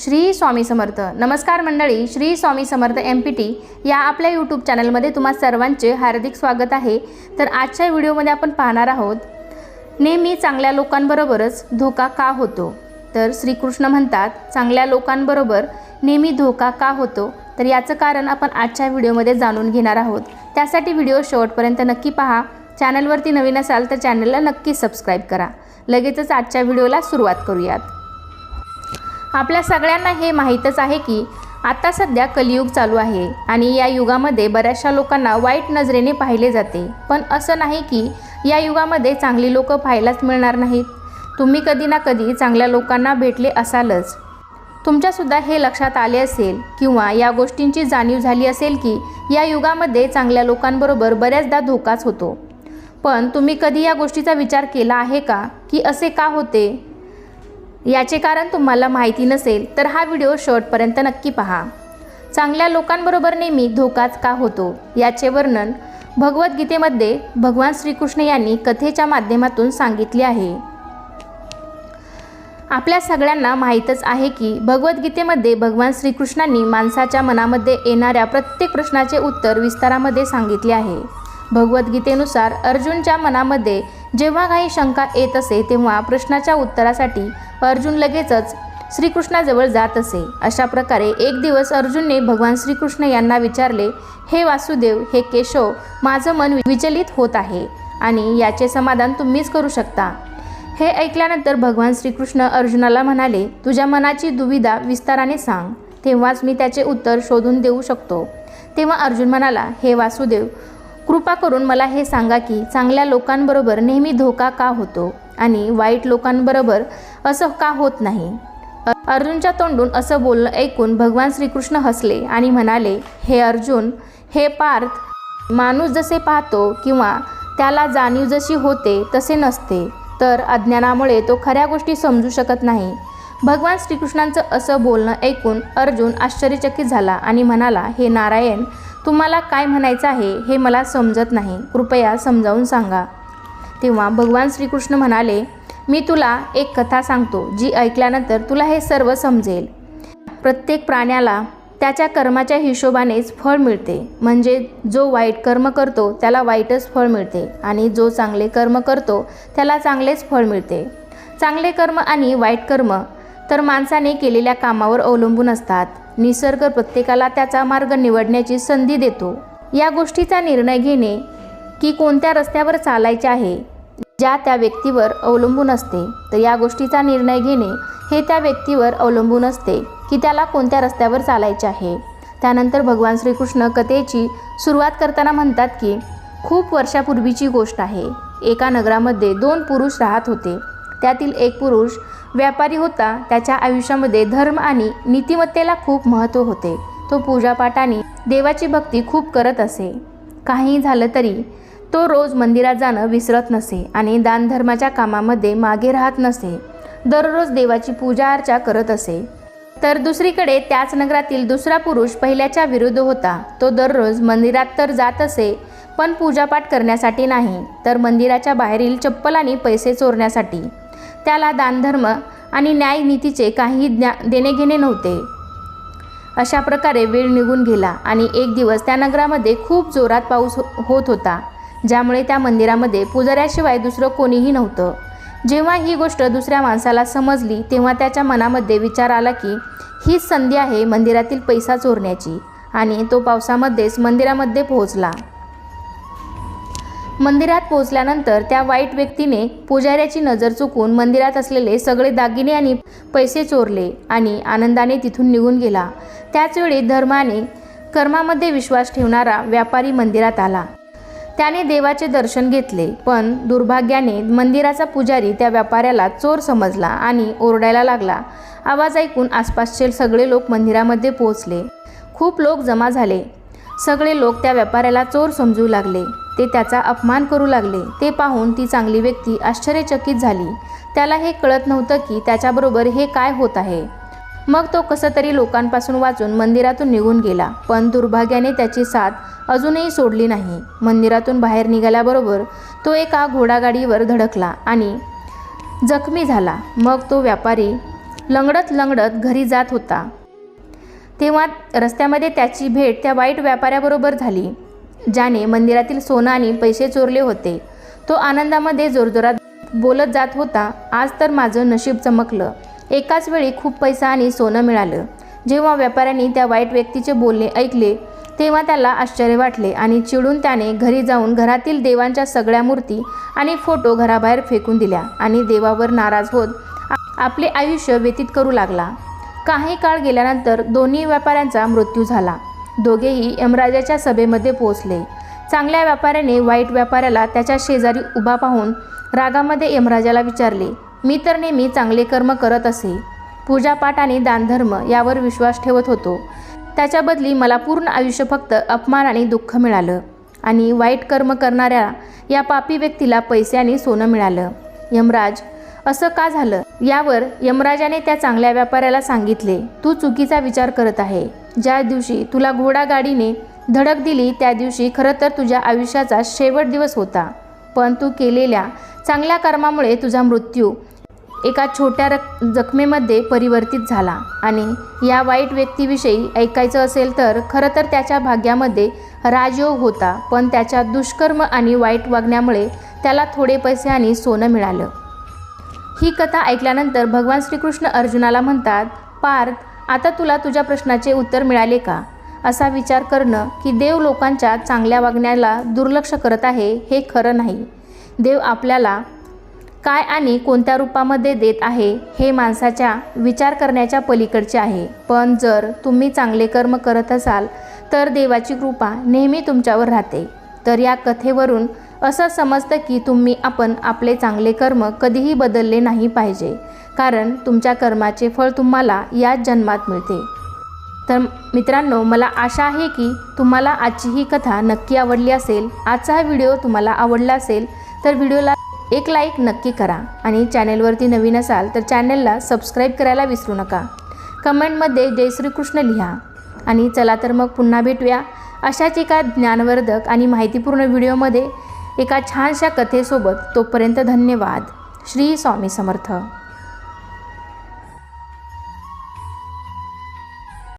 श्री स्वामी समर्थ. नमस्कार मंडळी Shri Swami Samarth M P T या आपल्या यूट्यूब चॅनलमध्ये तुम्हा सर्वांचे हार्दिक स्वागत आहे. तर आजच्या व्हिडिओमध्ये आपण पाहणार आहोत नेहमी चांगल्या लोकांबरोबरच धोका का होतो? तर श्रीकृष्ण म्हणतात चांगल्या लोकांबरोबर नेहमी धोका का होतो? तर याचं कारण आपण आजच्या व्हिडिओमध्ये जाणून घेणार आहोत. त्यासाठी व्हिडिओ शेवटपर्यंत नक्की पहा. चॅनलवरती नवीन असाल तर चॅनलला नक्की सबस्क्राईब करा. लगेचच आजच्या व्हिडिओला सुरुवात करूयात. आपल्या सगळ्यांना हे माहीतच आहे की आता सध्या कलियुग चालू आहे आणि या युगामध्ये बऱ्याचशा लोकांना वाईट नजरेने पाहिले जाते. पण असं नाही की या युगामध्ये चांगली लोकं पाहायलाच मिळणार नाहीत. तुम्ही कधी ना कधी चांगल्या लोकांना भेटले असालच. तुमच्यासुद्धा हे लक्षात आले असेल किंवा या गोष्टींची जाणीव झाली असेल की या युगामध्ये चांगल्या लोकांबरोबर बऱ्याचदा धोकाच होतो. पण तुम्ही कधी या गोष्टीचा विचार केला आहे का? की असे का होते? याचे कारण तुम्हाला माहिती नसेल तर हा व्हिडिओ शेवटपर्यंत नक्की पहा. चांगल्या लोकांबरोबर नेहमी धोकाच का होतो याचे वर्णन भगवद्गीतेमध्ये भगवान श्रीकृष्ण यांनी कथेच्या माध्यमातून सांगितले आहे. आपल्या सगळ्यांना माहीतच आहे की भगवद्गीतेमध्ये भगवान श्रीकृष्णांनी माणसाच्या मनामध्ये येणाऱ्या प्रत्येक प्रश्नाचे उत्तर विस्तारामध्ये सांगितले आहे. भगवद्गीतेनुसार अर्जुनच्या मनामध्ये जेव्हा काही शंका येत असे तेव्हा प्रश्नाच्या उत्तरासाठी अर्जुन लगेचच श्रीकृष्णाजवळ जात असे. अशा प्रकारे एक दिवस अर्जुनने भगवान श्रीकृष्ण यांना विचारले हे वासुदेव हे केशव माझं मन विचलित होत आहे आणि याचे समाधान तुम्हीच करू शकता. हे ऐकल्यानंतर भगवान श्रीकृष्ण अर्जुनाला म्हणाले तुझ्या मनाची दुविधा विस्ताराने सांग. तेव्हाच मी त्याचे उत्तर शोधून देऊ शकतो. तेव्हा अर्जुन म्हणाला हे वासुदेव कृपा करून मला हे सांगा की चांगल्या लोकांबरोबर नेहमी धोका का होतो आणि वाईट लोकांबरोबर असं का होत नाही? अर्जुनच्या तोंडून असं बोलणं ऐकून भगवान श्रीकृष्ण हसले आणि म्हणाले हे अर्जुन हे पार्थ माणूस जसे पाहतो किंवा त्याला जाणीव जशी होते तसे नसते तर अज्ञानामुळे तो खऱ्या गोष्टी समजू शकत नाही. भगवान श्रीकृष्णांचं असं बोलणं ऐकून अर्जुन आश्चर्यचकित झाला आणि म्हणाला हे नारायण तुम्हाला काय म्हणायचं आहे हे मला समजत नाही. कृपया समजावून सांगा. तेव्हा भगवान श्रीकृष्ण म्हणाले मी तुला एक कथा सांगतो जी ऐकल्यानंतर तुला हे सर्व समजेल. प्रत्येक प्राण्याला त्याच्या कर्माच्या हिशोबानेच फळ मिळते. म्हणजे जो वाईट कर्म करतो त्याला वाईटच फळ मिळते. आणि जो चांगले कर्म करतो त्याला चांगलेच फळ मिळते. चांगले कर्म आणि वाईट कर्म तर माणसाने केलेल्या कामावर अवलंबून असतात. निसर्ग प्रत्येकाला त्याचा मार्ग निवडण्याची संधी देतो. या गोष्टीचा निर्णय घेणे की कोणत्या रस्त्यावर चालायचे आहे ज्या त्या व्यक्तीवर अवलंबून असते. तर या गोष्टीचा निर्णय घेणे हे त्या व्यक्तीवर अवलंबून असते की त्याला कोणत्या रस्त्यावर चालायचे आहे. त्यानंतर भगवान श्रीकृष्ण कथेची सुरुवात करताना म्हणतात की खूप वर्षापूर्वीची गोष्ट आहे. एका नगरामध्ये दोन पुरुष राहत होते. त्यातील एक पुरुष व्यापारी होता. त्याच्या आयुष्यामध्ये धर्म आणि नीतिमत्तेला खूप महत्त्व होते. तो पूजापाठाने देवाची भक्ती खूप करत असे. काही झालं तरी तो रोज मंदिरात जाणं विसरत नसे आणि दानधर्माच्या कामामध्ये मागे राहत नसे. दररोज देवाची पूजा अर्चा करत असे. तर दुसरीकडे त्याच नगरातील दुसरा पुरुष पहिल्याच्या विरुद्ध होता. तो दररोज मंदिरात तर जात असे पण पूजापाठ करण्यासाठी नाही. तर मंदिराच्या बाहेरील चप्पल आणि पैसे चोरण्यासाठी. त्याला दानधर्म आणि न्यायनीतीचे काही ज्ञा देणेघेणे नव्हते. अशा प्रकारे वेळ निघून गेला आणि एक दिवस त्या नगरामध्ये खूप जोरात पाऊस हो- होत होता ज्यामुळे त्या मंदिरामध्ये पुजाऱ्याशिवाय दुसरं कोणीही नव्हतं. जेव्हा ही गोष्ट दुसऱ्या माणसाला समजली तेव्हा त्याच्या मनामध्ये विचार आला की हीच संधी आहे मंदिरातील पैसा चोरण्याची. आणि तो पावसामध्येच मंदिरामध्ये पोहोचला. मंदिरात पोहोचल्यानंतर त्या वाईट व्यक्तीने पुजाऱ्याची नजर चुकून मंदिरात असलेले सगळे दागिने आणि पैसे चोरले आणि आनंदाने तिथून निघून गेला. त्याचवेळी धर्माने कर्मामध्ये विश्वास ठेवणारा व्यापारी मंदिरात आला. त्याने देवाचे दर्शन घेतले पण दुर्भाग्याने मंदिराचा पुजारी त्या व्यापाऱ्याला चोर समजला आणि ओरडायला लागला. आवाज ऐकून आसपासचे सगळे लोक मंदिरामध्ये पोहोचले. खूप लोक जमा झाले. सगळे लोक त्या व्यापाऱ्याला चोर समजू लागले. ते त्याचा अपमान करू लागले. ते पाहून ती चांगली व्यक्ती आश्चर्यचकित झाली. त्याला हे कळत नव्हतं की त्याच्याबरोबर हे काय होत आहे. मग तो कसं तरी लोकांपासून वाचून मंदिरातून निघून गेला. पण दुर्भाग्याने त्याची साथ अजूनही सोडली नाही. मंदिरातून बाहेर निघाल्याबरोबर तो एका घोडागाडीवर धडकला आणि जखमी झाला. मग तो व्यापारी लंगडत लंगडत घरी जात होता. तेव्हा रस्त्यामध्ये त्याची भेट त्या वाईट व्यापाऱ्याबरोबर झाली. ज्याने मंदिरातील सोनं आणि पैसे चोरले होते. तो आनंदामध्ये जोरजोरात बोलत जात होता आज तर माझं नशीब चमकलं. एकाच वेळी खूप पैसा आणि सोनं मिळालं. जेव्हा व्यापाऱ्यांनी त्या वाईट व्यक्तीचे बोलणे ऐकले तेव्हा त्याला आश्चर्य वाटले आणि चिडून त्याने घरी जाऊन घरातील देवांच्या सगळ्या मूर्ती आणि फोटो घराबाहेर फेकून दिल्या आणि देवावर नाराज होत आपले आयुष्य व्यतीत करू लागला. काही काळ गेल्यानंतर दोन्ही व्यापाऱ्यांचा मृत्यू झाला. दोघेही यमराजाच्या सभेमध्ये पोहोचले. चांगल्या व्यापाऱ्याने वाईट व्यापाऱ्याला त्याच्या शेजारी उभा पाहून रागामध्ये यमराजाला विचारले मी तर नेहमी चांगले कर्म करत असे. पूजापाठ आणि दानधर्म यावर विश्वास ठेवत होतो. त्याच्या बदली मला पूर्ण आयुष्य फक्त अपमान आणि दुःख मिळालं आणि वाईट कर्म करणाऱ्या या पापी व्यक्तीला पैसे आणि सोनं मिळालं. यमराज असं का झालं? यावर यमराजाने त्या चांगल्या व्यापाऱ्याला सांगितले तू चुकीचा विचार करत आहे. ज्या दिवशी तुला घोडागाडीने धडक दिली त्या दिवशी खरं तर तुझ्या आयुष्याचा शेवट दिवस होता. पण तू केलेल्या चांगल्या कर्मामुळे तुझा मृत्यू एका छोट्या रक जखमेमध्ये परिवर्तित झाला. आणि या वाईट व्यक्तीविषयी ऐकायचं असेल तर खरं तर त्याच्या भाग्यामध्ये राजयोग होता पण त्याच्या दुष्कर्म आणि वाईट वागण्यामुळे त्याला थोडे पैसे आणि सोनं मिळालं. ही कथा ऐकल्यानंतर भगवान श्रीकृष्ण अर्जुनाला म्हणतात पार्थ आता तुला तुझ्या प्रश्नाचे उत्तर मिळाले का? असा विचार करणं की देव लोकांच्या चांगल्या वागण्याला दुर्लक्ष करत आहे हे खरं नाही. देव आपल्याला काय आणि कोणत्या रूपामध्ये देत आहे हे माणसाच्या विचार करण्याच्या पलीकडचे आहे. पण जर तुम्ही चांगले कर्म करत असाल तर देवाची कृपा नेहमी तुमच्यावर राहते. तर या कथेवरून असं समजतं की तुम्ही आपण आपले चांगले कर्म कधीही बदलले नाही पाहिजे. कारण तुमच्या कर्माचे फळ तुम्हाला याच जन्मात मिळते. तर मित्रांनो मला आशा आहे की तुम्हाला आजची ही कथा नक्की आवडली असेल आजचा हा व्हिडिओ तुम्हाला आवडला असेल तर व्हिडिओला एक लाईक नक्की करा आणि चॅनेलवरती नवीन असाल तर चॅनेलला सबस्क्राईब करायला विसरू नका. कमेंटमध्ये जय श्रीकृष्ण लिहा. आणि चला तर मग पुन्हा भेटूया. अशाच एका ज्ञानवर्धक आणि माहितीपूर्ण व्हिडिओमध्ये एका छानशा कथेसोबत तोपर्यंत धन्यवाद. श्री स्वामी समर्थ.